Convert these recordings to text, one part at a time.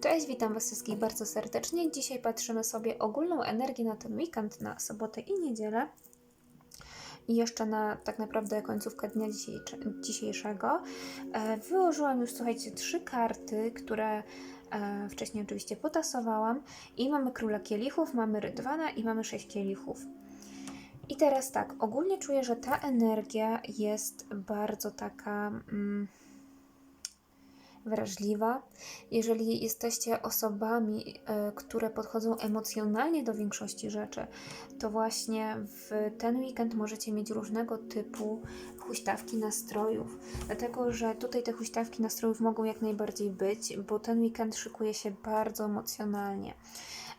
Cześć, witam Was wszystkich bardzo serdecznie. Dzisiaj patrzymy sobie ogólną energię na ten weekend, na sobotę i niedzielę. I jeszcze na tak naprawdę końcówkę dnia dzisiejsze- dzisiejszego. E, Wyłożyłam już, słuchajcie, trzy karty, które e, wcześniej oczywiście potasowałam. I mamy króla kielichów, mamy rydwana i mamy sześć kielichów. I teraz tak, ogólnie czuję, że ta energia jest bardzo taka mm, wrażliwa. Jeżeli jesteście osobami, e, które podchodzą emocjonalnie do większości rzeczy, to właśnie w ten weekend możecie mieć różnego typu huśtawki nastrojów. Dlatego, że tutaj te huśtawki nastrojów mogą jak najbardziej być, bo ten weekend szykuje się bardzo emocjonalnie.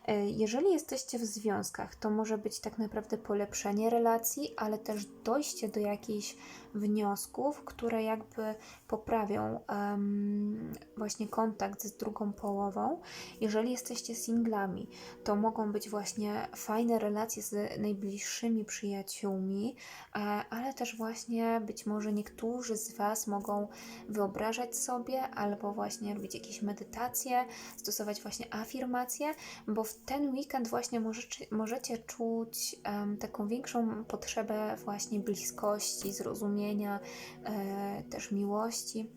E, Jeżeli jesteście w związkach, to może być tak naprawdę polepszenie relacji, ale też dojście do jakichś wniosków, które jakby poprawią em, właśnie kontakt z drugą połową. Jeżeli jesteście singlami, to mogą być właśnie fajne relacje z najbliższymi przyjaciółmi, e, ale też właśnie być może niektórzy z Was mogą wyobrażać sobie albo właśnie robić jakieś medytacje, stosować właśnie afirmacje, bo w ten weekend właśnie możecie, możecie czuć em, taką większą potrzebę właśnie bliskości, zrozumienia, e, też miłości.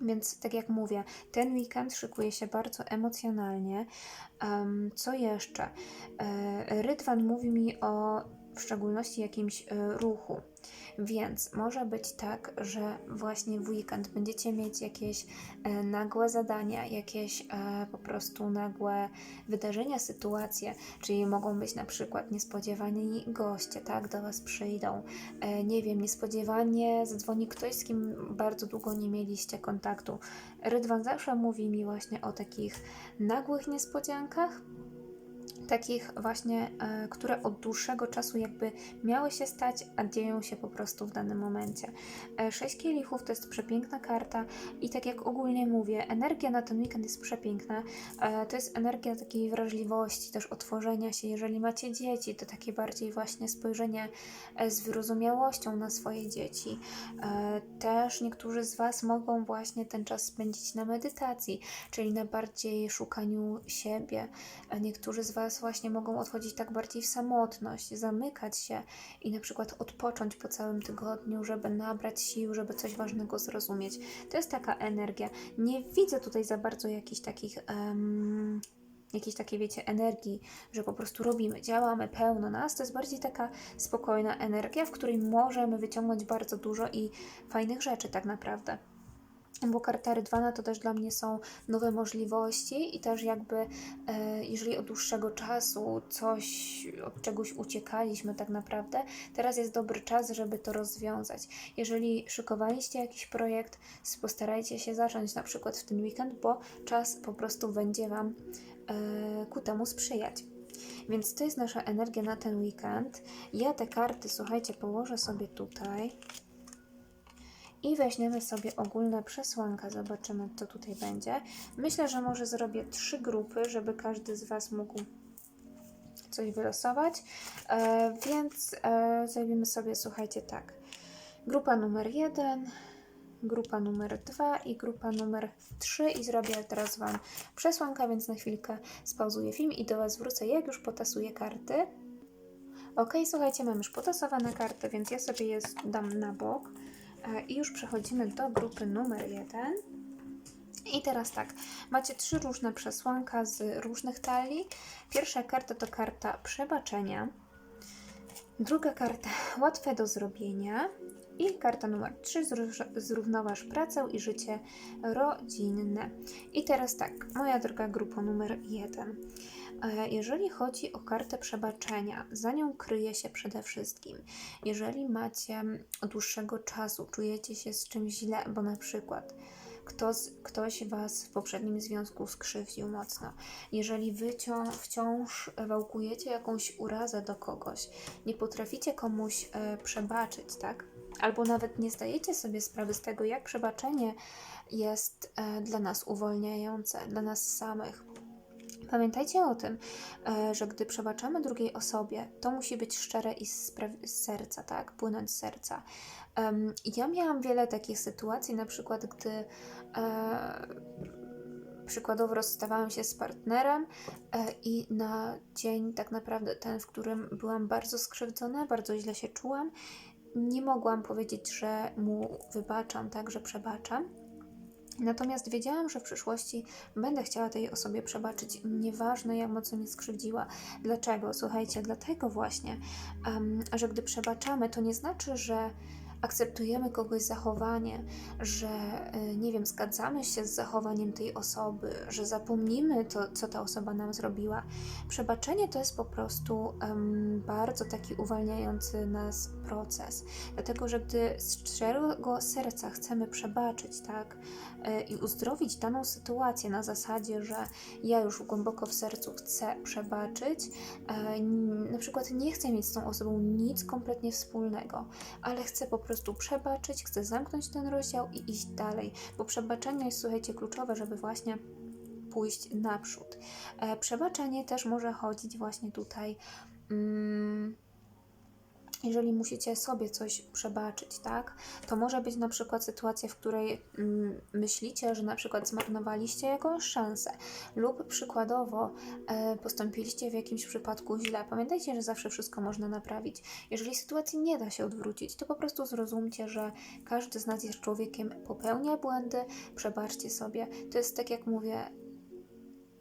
Więc tak jak mówię, ten weekend szykuje się bardzo emocjonalnie. Em, co jeszcze? E, Rydwan mówi mi o w szczególności jakimś e, ruchu. Więc może być tak, że właśnie w weekend będziecie mieć jakieś e, nagłe zadania, jakieś e, po prostu nagłe wydarzenia, sytuacje, czyli mogą być na przykład niespodziewani goście, tak, do Was przyjdą. Nie wiem, niespodziewanie zadzwoni ktoś, z kim bardzo długo nie mieliście kontaktu. Rydwan zawsze mówi mi właśnie o takich nagłych niespodziankach, takich właśnie, e, które od dłuższego czasu jakby miały się stać, a dzieją się po prostu w danym momencie. E, Sześć kielichów to jest przepiękna karta i tak jak ogólnie mówię, energia na ten weekend jest przepiękna. E, To jest energia takiej wrażliwości, też otworzenia się. Jeżeli macie dzieci, to takie bardziej właśnie spojrzenie z wyrozumiałością na swoje dzieci. Też niektórzy z Was mogą właśnie ten czas spędzić na medytacji, czyli na bardziej szukaniu siebie. Niektórzy z Was właśnie mogą odchodzić tak bardziej w samotność, zamykać się i na przykład odpocząć po całym tygodniu, żeby nabrać sił, żeby coś ważnego zrozumieć. To jest taka energia. Nie widzę tutaj za bardzo jakichś takich. em, Jakiejś takiej, wiecie, energii, że po prostu robimy, działamy pełno nas. To jest bardziej taka spokojna energia, w której możemy wyciągnąć bardzo dużo i fajnych rzeczy, tak naprawdę bo karta rydwana to też dla mnie są nowe możliwości i też jakby e, jeżeli od dłuższego czasu coś, od czegoś uciekaliśmy tak naprawdę, teraz jest dobry czas, żeby to rozwiązać. Jeżeli szykowaliście jakiś projekt, postarajcie się zacząć na przykład w ten weekend, bo czas po prostu będzie Wam e, ku temu sprzyjać. Więc to jest nasza energia na ten weekend. Ja te karty, słuchajcie, położę sobie tutaj. I weźmiemy sobie ogólne przesłanka, zobaczymy co tutaj będzie. Myślę, że może zrobię trzy grupy, żeby każdy z Was mógł coś wylosować. E, więc e, zrobimy sobie, słuchajcie, tak. Grupa numer jeden, grupa numer dwa i grupa numer trzy i zrobię teraz Wam przesłankę, więc na chwilkę spauzuję film i do Was wrócę, jak już potasuję karty. Ok, słuchajcie, mam już potasowane karty, więc ja sobie je dam na bok. E, I już przechodzimy do grupy numer jeden. I teraz tak, macie trzy różne przesłanka z różnych talii. Pierwsza karta to karta przebaczenia. Druga karta łatwe do zrobienia. I karta numer 3 zrównoważ pracę i życie rodzinne. I teraz tak, moja droga grupa numer 1. Jeżeli chodzi o kartę przebaczenia, za nią kryje się przede wszystkim, jeżeli macie od dłuższego czasu, czujecie się z czymś źle, bo na przykład ktoś, ktoś Was w poprzednim związku skrzywdził mocno, jeżeli Wy cią- wciąż wałkujecie jakąś urazę do kogoś, nie potraficie komuś e, przebaczyć, tak? Albo nawet nie zdajecie sobie sprawy z tego, jak przebaczenie jest e, dla nas uwolniające, dla nas samych. Pamiętajcie o tym, e, że gdy przebaczamy drugiej osobie, to musi być szczere i z, serca, tak? Płynąć z serca. Ja miałam wiele takich sytuacji, na przykład gdy e, przykładowo rozstawałam się z partnerem e, i na dzień tak naprawdę ten, w którym byłam bardzo skrzywdzona, bardzo źle się czułam, nie mogłam powiedzieć, że mu wybaczam, tak, że przebaczam. Natomiast wiedziałam, że w przyszłości będę chciała tej osobie przebaczyć, nieważne jak mocno mnie skrzywdziła. Dlaczego? Słuchajcie, dlatego właśnie, um, że gdy przebaczamy, to nie znaczy, że akceptujemy kogoś zachowanie, że y, nie wiem, zgadzamy się z zachowaniem tej osoby, że zapomnimy to, co ta osoba nam zrobiła. Przebaczenie to jest po prostu um, bardzo taki uwalniający nas proces, dlatego że gdy z szczerego serca chcemy przebaczyć, tak, y, i uzdrowić daną sytuację na zasadzie, że ja już głęboko w sercu chcę przebaczyć, y, na przykład nie chcę mieć z tą osobą nic kompletnie wspólnego, ale chcę po prostu prostu przebaczyć, chcę zamknąć ten rozdział i iść dalej, bo przebaczenie jest, słuchajcie, kluczowe, żeby właśnie pójść naprzód. E, przebaczenie też może chodzić właśnie tutaj. Mm, jeżeli musicie sobie coś przebaczyć, tak, to może być na przykład sytuacja, w której mm, myślicie, że na przykład zmarnowaliście jakąś szansę lub przykładowo e, postąpiliście w jakimś przypadku źle. Pamiętajcie, że zawsze wszystko można naprawić. Jeżeli sytuacji nie da się odwrócić, to po prostu zrozumcie, że każdy z nas jest człowiekiem, popełnia błędy, przebaczcie sobie. To jest tak jak mówię,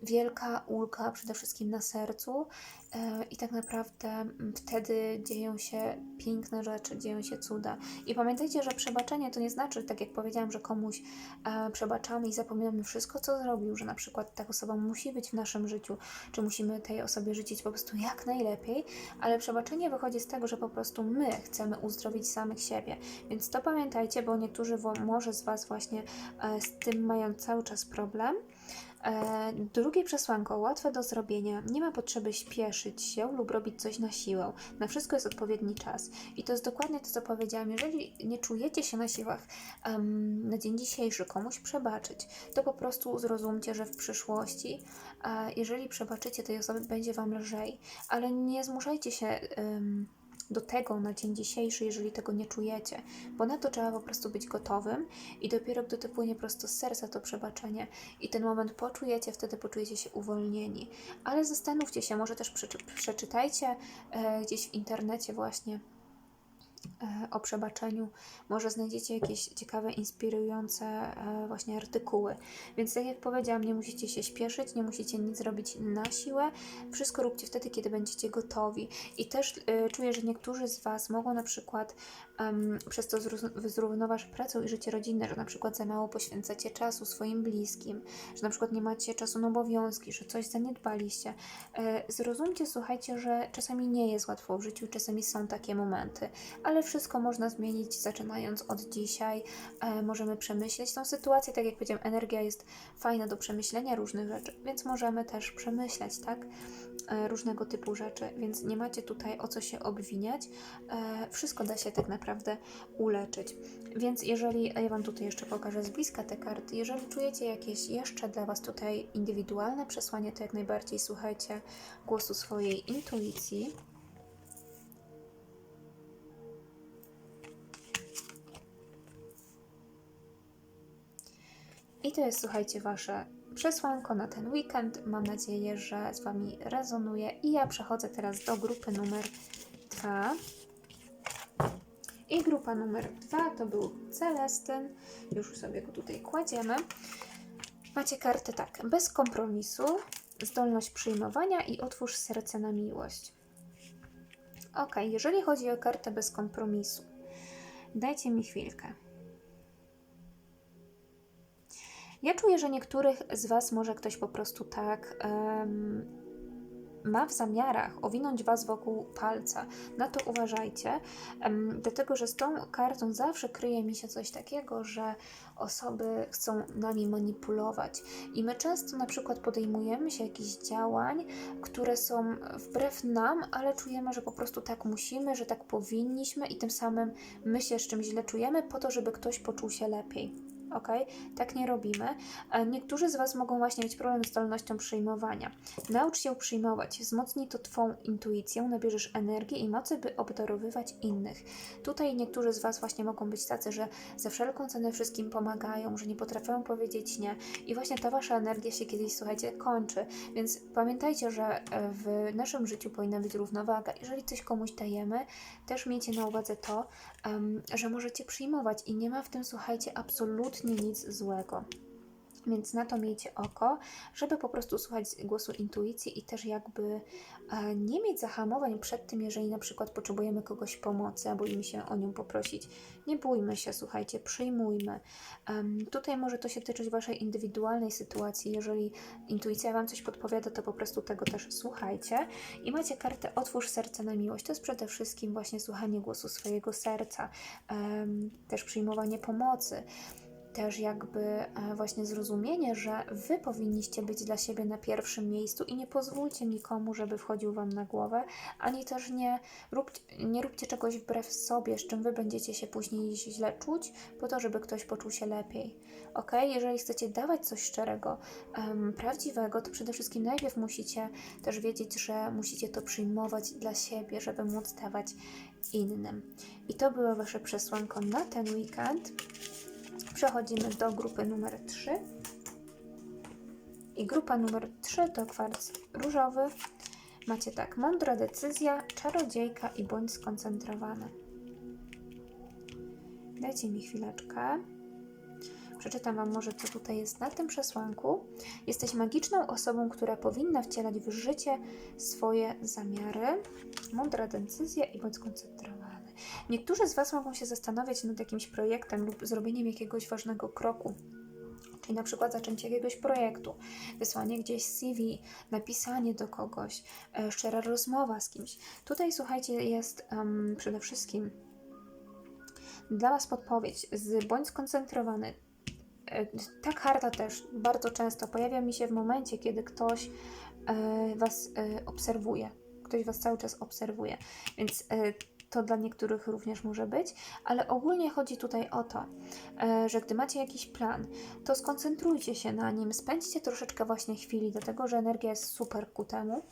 wielka ulga przede wszystkim na sercu e, i tak naprawdę mm, wtedy dzieją się piękne rzeczy, dzieją się cuda. I pamiętajcie, że przebaczenie to nie znaczy, tak jak powiedziałam, że komuś e, przebaczamy i zapominamy wszystko, co zrobił, że na przykład ta osoba musi być w naszym życiu, czy musimy tej osobie życzyć po prostu jak najlepiej, ale przebaczenie wychodzi z tego, że po prostu my chcemy uzdrowić samych siebie. Więc to pamiętajcie, bo niektórzy może z Was właśnie e, z tym mają cały czas problem. E, drugie przesłanko, łatwe do zrobienia. Nie ma potrzeby śpieszyć się lub robić coś na siłę. Na wszystko jest odpowiedni czas. I to jest dokładnie to, co powiedziałam. Jeżeli nie czujecie się na siłach um, na dzień dzisiejszy komuś przebaczyć, to po prostu zrozumcie, że w przyszłości, uh, jeżeli przebaczycie tej osoby, będzie Wam lżej. Ale nie zmuszajcie się. Um, do tego na dzień dzisiejszy, jeżeli tego nie czujecie, bo na to trzeba po prostu być gotowym i dopiero gdy to płynie prosto z serca to przebaczenie i ten moment poczujecie, wtedy poczujecie się uwolnieni. Ale zastanówcie się, może też przeczytajcie e, gdzieś w internecie właśnie o przebaczeniu. Może znajdziecie jakieś ciekawe, inspirujące e, właśnie artykuły. Więc tak jak powiedziałam, nie musicie się śpieszyć, nie musicie nic robić na siłę. Wszystko róbcie wtedy, kiedy będziecie gotowi. I też e, czuję, że niektórzy z Was mogą na przykład um, przez to zrównoważ pracę i życie rodzinne, że na przykład za mało poświęcacie czasu swoim bliskim, że na przykład nie macie czasu na obowiązki, że coś zaniedbaliście. Zrozumcie, słuchajcie, że czasami nie jest łatwo w życiu, czasami są takie momenty, ale wszystko można zmienić zaczynając od dzisiaj. E, możemy przemyśleć tą sytuację. Tak jak powiedziałam, energia jest fajna do przemyślenia różnych rzeczy, więc możemy też przemyśleć, tak? E, różnego typu rzeczy, więc nie macie tutaj o co się obwiniać. E, wszystko da się tak naprawdę uleczyć. Więc jeżeli, ja Wam tutaj jeszcze pokażę z bliska te karty, jeżeli czujecie jakieś jeszcze dla Was tutaj indywidualne przesłanie, to jak najbardziej słuchajcie głosu swojej intuicji. I to jest, słuchajcie, Wasze przesłanko na ten weekend. Mam nadzieję, że z Wami rezonuje. I ja przechodzę teraz do grupy numer 2. I grupa numer 2 to był Celestyn. Już sobie go tutaj kładziemy. Macie kartę tak, bez kompromisu, zdolność przyjmowania i otwórz serce na miłość. Ok, jeżeli chodzi o kartę bez kompromisu, dajcie mi chwilkę. Ja czuję, że niektórych z Was może ktoś po prostu tak um, ma w zamiarach owinąć Was wokół palca. Na to uważajcie, dlatego że z tą kartą zawsze kryje mi się coś takiego, że osoby chcą nami manipulować. I my często na przykład podejmujemy się jakichś działań, które są wbrew nam, ale czujemy, że po prostu tak musimy, że tak powinniśmy i tym samym my się z czymś źle czujemy po to, żeby ktoś poczuł się lepiej. Ok? Tak nie robimy. E, Niektórzy z Was mogą właśnie mieć problem z zdolnością przyjmowania. Naucz się przyjmować, wzmocnij to Twą intuicją, nabierzesz energii i mocy, by obdarowywać innych. Tutaj niektórzy z Was właśnie mogą być tacy, że za wszelką cenę wszystkim pomagają, że nie potrafią powiedzieć nie i właśnie ta Wasza energia się kiedyś, słuchajcie, kończy. Więc pamiętajcie, że e, w naszym życiu powinna być równowaga. Jeżeli coś komuś dajemy, też miejcie na uwadze to, że możecie przyjmować i nie ma w tym, słuchajcie, absolutnie nic złego. Więc na to miejcie oko, żeby po prostu słuchać głosu intuicji i też jakby e, nie mieć zahamowań przed tym, jeżeli na przykład potrzebujemy kogoś pomocy, a boimy się o nią poprosić. Nie bójmy się, słuchajcie, przyjmujmy. Em, tutaj może to się tyczyć Waszej indywidualnej sytuacji. Jeżeli intuicja Wam coś podpowiada, to po prostu tego też słuchajcie. I macie kartę Otwórz serce na miłość. To jest przede wszystkim właśnie słuchanie głosu swojego serca, em, też przyjmowanie pomocy też jakby e, właśnie zrozumienie, że Wy powinniście być dla siebie na pierwszym miejscu i nie pozwólcie nikomu, żeby wchodził Wam na głowę, ani też nie, róbcie, nie róbcie czegoś wbrew sobie, z czym Wy będziecie się później źle czuć, po to, żeby ktoś poczuł się lepiej. Ok? Jeżeli chcecie dawać coś szczerego, em, prawdziwego, to przede wszystkim najpierw musicie też wiedzieć, że musicie to przyjmować dla siebie, żeby móc dawać innym. I to było Wasze przesłanko na ten weekend. Przechodzimy do grupy numer 3. I grupa numer 3 to kwarc różowy. Macie tak, mądra decyzja, czarodziejka i bądź skoncentrowany. Dajcie mi chwileczkę. Przeczytam Wam może, co tutaj jest na tym przesłanku. Jesteś magiczną osobą, która powinna wcielać w życie swoje zamiary. Mądra decyzja i bądź skoncentrowany. Niektórzy z Was mogą się zastanawiać nad jakimś projektem lub zrobieniem jakiegoś ważnego kroku. Czyli na przykład zaczęcie jakiegoś projektu, wysłanie gdzieś CV, napisanie do kogoś, e, szczera rozmowa z kimś. Tutaj słuchajcie, jest em, przede wszystkim dla Was podpowiedź z bądź skoncentrowany. E, Ta karta też bardzo często pojawia mi się w momencie, kiedy ktoś e, Was e, obserwuje. Ktoś Was cały czas obserwuje. Więc e, to dla niektórych również może być, ale ogólnie chodzi tutaj o to, e, że gdy macie jakiś plan, to skoncentrujcie się na nim, spędźcie troszeczkę właśnie chwili, dlatego że energia jest super ku temu.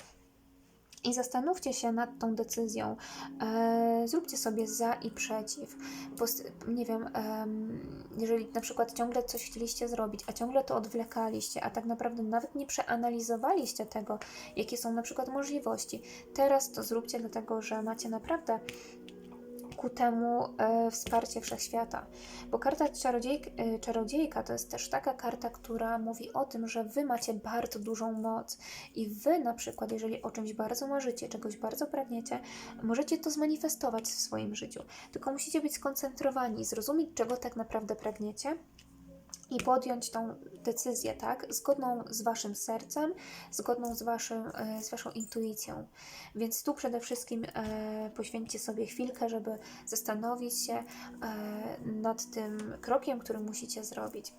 I zastanówcie się nad tą decyzją. E, zróbcie sobie za i przeciw. Post- nie wiem, em, jeżeli na przykład ciągle coś chcieliście zrobić, a ciągle to odwlekaliście, a tak naprawdę nawet nie przeanalizowaliście tego, jakie są na przykład możliwości. Teraz to zróbcie, dlatego że macie naprawdę ku temu e, wsparcie wszechświata. Bo karta czarodziejk, e, czarodziejka to jest też taka karta, która mówi o tym, że wy macie bardzo dużą moc i wy na przykład, jeżeli o czymś bardzo marzycie, czegoś bardzo pragniecie, możecie to zmanifestować w swoim życiu. Tylko musicie być skoncentrowani, zrozumieć, czego tak naprawdę pragniecie i podjąć tą decyzję, tak? Zgodną z waszym sercem, zgodną z, waszym, e, z waszą intuicją. Więc tu przede wszystkim e, poświęćcie sobie chwilkę, żeby zastanowić się e, nad tym krokiem, który musicie zrobić.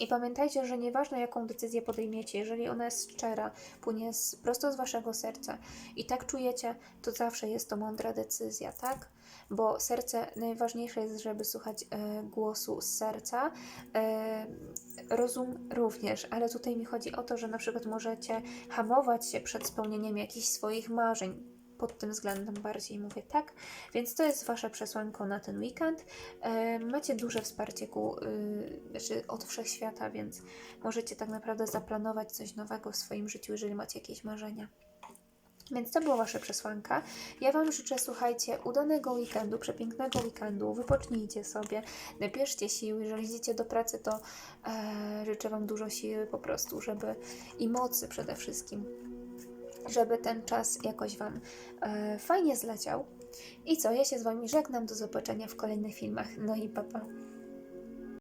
I pamiętajcie, że nieważne jaką decyzję podejmiecie, jeżeli ona jest szczera, płynie z, prosto z waszego serca i tak czujecie, to zawsze jest to mądra decyzja, tak? Bo serce, najważniejsze jest, żeby słuchać e, głosu z serca. E, rozum również, ale tutaj mi chodzi o to, że na przykład możecie hamować się przed spełnieniem jakichś swoich marzeń. Pod tym względem bardziej mówię tak, więc to jest Wasze przesłanko na ten weekend. E, macie duże wsparcie ku, y, znaczy od wszechświata, więc możecie tak naprawdę zaplanować coś nowego w swoim życiu, jeżeli macie jakieś marzenia. Więc to była Wasza przesłanka. Ja Wam życzę, słuchajcie, udanego weekendu, przepięknego weekendu. Wypocznijcie sobie, nabierzcie siły. Jeżeli idziecie do pracy, to e, życzę Wam dużo siły po prostu, żeby i mocy przede wszystkim, żeby ten czas jakoś Wam e, fajnie zleciał. I co, ja się z Wami żegnam. Do zobaczenia w kolejnych filmach. No i papa. Pa.